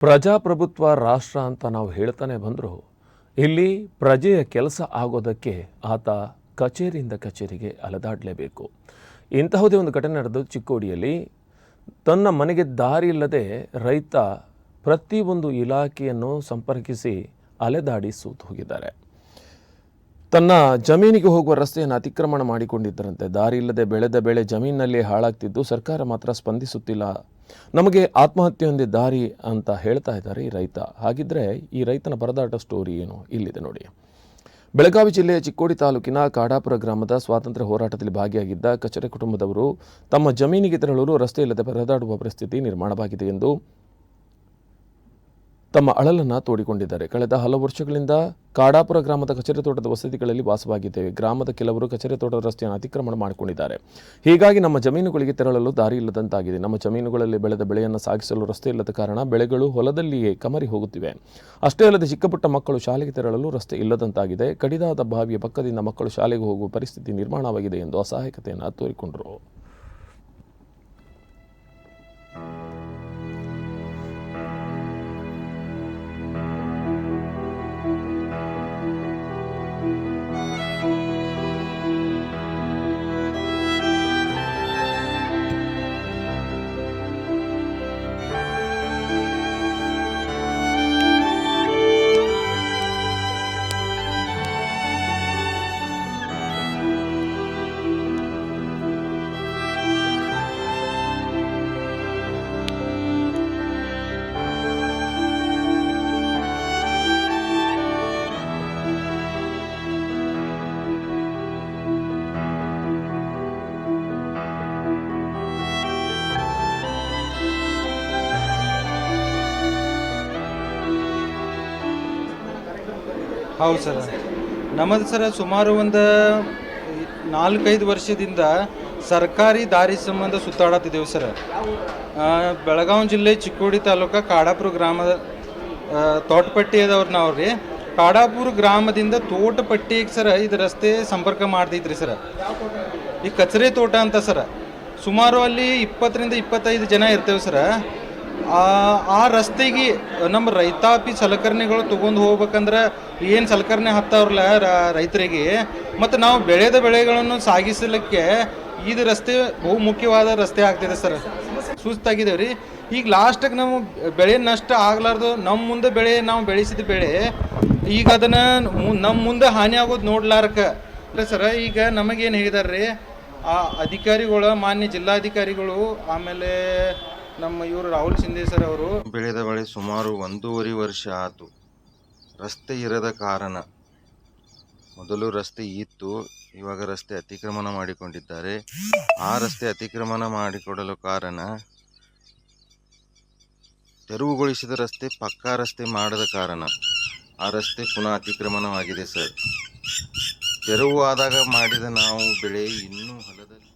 ಪ್ರಜಾಪ್ರಭುತ್ವ ರಾಷ್ಟ್ರ ಅಂತ ನಾವು ಹೇಳ್ತಾನೆ ಬಂದರೂ, ಇಲ್ಲಿ ಪ್ರಜೆಯ ಕೆಲಸ ಆಗೋದಕ್ಕೆ ಆತ ಕಚೇರಿಯಿಂದ ಕಚೇರಿಗೆ ಅಲೆದಾಡಲೇಬೇಕು. ಇಂತಹುದೇ ಒಂದು ಘಟನೆ ನಡೆದು ಚಿಕ್ಕೋಡಿಯಲ್ಲಿ, ತನ್ನ ಮನೆಗೆ ದಾರಿ ಇಲ್ಲದೆ ರೈತ ಪ್ರತಿಯೊಂದು ಇಲಾಖೆಯನ್ನು ಸಂಪರ್ಕಿಸಿ ಅಲೆದಾಡಿ ಸೂತು ಹೋಗಿದ್ದಾರೆ. ತನ್ನ ಜಮೀನಿಗೆ ಹೋಗುವ ರಸ್ತೆಯನ್ನು ಅತಿಕ್ರಮಣ ಮಾಡಿಕೊಂಡಿದ್ದರಂತೆ. ದಾರಿ ಇಲ್ಲದೆ ಬೆಳೆದ ಬೆಳೆ ಜಮೀನಿನಲ್ಲಿ ಹಾಳಾಗ್ತಿದ್ದು ಸರ್ಕಾರ ಮಾತ್ರ ಸ್ಪಂದಿಸುತ್ತಿಲ್ಲ ನಮಗೆ ಆತ್ಮಹತ್ಯೆ ಒಂದೇ ದಾರಿ ಅಂತ ಹೇಳ್ತಾ ಇದ್ದಾರೆ ಈ ರೈತ. ಹಾಗಿದ್ರೆ ಈ ರೈತನ ಪರದಾಟ ಸ್ಟೋರಿ ಏನು? ಇಲ್ಲಿದೆ ನೋಡಿ. ಬೆಳಗಾವಿ ಜಿಲ್ಲೆಯ ಚಿಕ್ಕೋಡಿ ತಾಲೂಕಿನ ಕಾಡಾಪುರ ಗ್ರಾಮದ ಸ್ವಾತಂತ್ರ್ಯ ಹೋರಾಟದಲ್ಲಿ ಭಾಗಿಯಾಗಿದ್ದ ಕಚರೆ ಕುಟುಂಬದವರು ತಮ್ಮ ಜಮೀನಿಗೆ ತೆರಳಲು ರಸ್ತೆ ಇಲ್ಲದೆ ಪರದಾಡುವ ಪರಿಸ್ಥಿತಿ ನಿರ್ಮಾಣವಾಗಿದೆ ಎಂದು ತಮ್ಮ ಅಳಲನ್ನು ತೋಡಿಕೊಂಡಿದ್ದಾರೆ. ಕಳೆದ ಹಲವು ವರ್ಷಗಳಿಂದ ಕಾಡಾಪುರ ಗ್ರಾಮದ ಕಚೇರಿ ತೋಟದ ವಸತಿಗಳಲ್ಲಿ ವಾಸವಾಗಿದ್ದೇವೆ. ಗ್ರಾಮದ ಕೆಲವರು ಕಚೇರಿ ತೋಟದ ರಸ್ತೆಯನ್ನು ಅತಿಕ್ರಮಣ ಮಾಡಿಕೊಂಡಿದ್ದಾರೆ. ಹೀಗಾಗಿ ನಮ್ಮ ಜಮೀನುಗಳಿಗೆ ತೆರಳಲು ದಾರಿ ಇಲ್ಲದಂತಾಗಿದೆ. ನಮ್ಮ ಜಮೀನುಗಳಲ್ಲಿ ಬೆಳೆದ ಬೆಳೆಯನ್ನು ಸಾಗಿಸಲು ರಸ್ತೆ ಇಲ್ಲದ ಕಾರಣ ಬೆಳೆಗಳು ಹೊಲದಲ್ಲಿಯೇ ಕಮರಿ ಹೋಗುತ್ತಿವೆ. ಅಷ್ಟೇ ಅಲ್ಲದೆ ಚಿಕ್ಕಪುಟ್ಟ ಮಕ್ಕಳು ಶಾಲೆಗೆ ತೆರಳಲು ರಸ್ತೆ ಇಲ್ಲದಂತಾಗಿದೆ. ಕಡಿದಾದ ಬಾವಿಯ ಪಕ್ಕದಿಂದ ಮಕ್ಕಳು ಶಾಲೆಗೆ ಹೋಗುವ ಪರಿಸ್ಥಿತಿ ನಿರ್ಮಾಣವಾಗಿದೆ ಎಂದು ಅಸಹಾಯಕತೆಯನ್ನು ತೋರಿಕೊಂಡರು. ಹೌದು ಸರ್. ನಮ್ಮದು ಸರ ಸುಮಾರು ಒಂದು ನಾಲ್ಕೈದು ವರ್ಷದಿಂದ ಸರ್ಕಾರಿ ದಾರಿ ಸಂಬಂಧ ಸುತ್ತಾಡತ್ತಿದ್ದೇವೆ ಸರ್. ಬೆಳಗಾವಿ ಜಿಲ್ಲೆ ಚಿಕ್ಕೋಡಿ ತಾಲೂಕ ಕಾಡಾಪುರ ಗ್ರಾಮದ ತೋಟಪಟ್ಟಿಯದವ್ರು ನಾವು ರೀ. ಕಾಡಾಪುರ ಗ್ರಾಮದಿಂದ ತೋಟಪಟ್ಟಿಗೆ ಸರ ಇದು ರಸ್ತೆ ಸಂಪರ್ಕ ಮಾಡ್ತೈತ್ರಿ ಸರ್. ಈ ಕಚರೆ ತೋಟ ಅಂತ ಸರ. ಸುಮಾರು ಅಲ್ಲಿ ಇಪ್ಪತ್ತರಿಂದ ಇಪ್ಪತ್ತೈದು ಜನ ಇರ್ತೇವೆ ಸರ. ಆ ರಸ್ತೆಗೆ ನಮ್ಮ ರೈತಾಪಿ ಸಲಕರಣೆಗಳು ತೊಗೊಂಡು ಹೋಗ್ಬೇಕಂದ್ರೆ ಏನು ಸಲಕರಣೆ ಹತ್ತವ್ರಲ್ಲ ರೈತರಿಗೆ? ಮತ್ತು ನಾವು ಬೆಳೆದ ಬೆಳೆಗಳನ್ನು ಸಾಗಿಸಲಿಕ್ಕೆ ಇದು ರಸ್ತೆ ಬಹು ಮುಖ್ಯವಾದ ರಸ್ತೆ ಆಗ್ತಿದೆ ಸರ್. ಸುಸ್ತಾಗಿದ್ದೇವೆ ರೀ ಈಗ ಲಾಸ್ಟಿಗೆ ನಾವು ಬೆಳೆ ನಷ್ಟ ಆಗಲಾರ್ದು ನಮ್ಮ ಮುಂದೆ ಬೆಳೆ ನಾವು ಬೆಳೆಸಿದ ಬೆಳೆ, ಈಗ ಅದನ್ನು ನಮ್ಮ ಮುಂದೆ ಹಾನಿ ಆಗೋದು ನೋಡ್ಲಾರಕ. ಇಲ್ಲ ಸರ, ಈಗ ನಮಗೇನು ಹೇಳಿದಾರೆ ರೀ ಆ ಅಧಿಕಾರಿಗಳು, ಮಾನ್ಯ ಜಿಲ್ಲಾಧಿಕಾರಿಗಳು, ಆಮೇಲೆ ನಮ್ಮ ಇವರು ರಾಹುಲ್ ಶಿಂದೆ ಸರ್ ಅವರು. ಬೆಳೆದ ಬಳಿ ಸುಮಾರು ಒಂದೂವರೆ ವರ್ಷ ಆತು. ರಸ್ತೆ ಇರದ ಕಾರಣ. ಮೊದಲು ರಸ್ತೆ ಇತ್ತು, ಇವಾಗ ರಸ್ತೆ ಅತಿಕ್ರಮಣ ಮಾಡಿಕೊಂಡಿದ್ದಾರೆ. ಆ ರಸ್ತೆ ಅತಿಕ್ರಮಣ ಮಾಡಿಕೊಡಲು ಕಾರಣ, ತೆರವುಗೊಳಿಸಿದ ರಸ್ತೆ ಪಕ್ಕಾ ರಸ್ತೆ ಮಾಡದ ಕಾರಣ. ಆ ರಸ್ತೆ ಪುನಃ ಅತಿಕ್ರಮಣವಾಗಿದೆ ಸರ್. ತೆರವು ಆದಾಗ ಮಾಡಿದ ನಾವು ಬೆಳೆ ಇನ್ನೂ ಹೊಲದ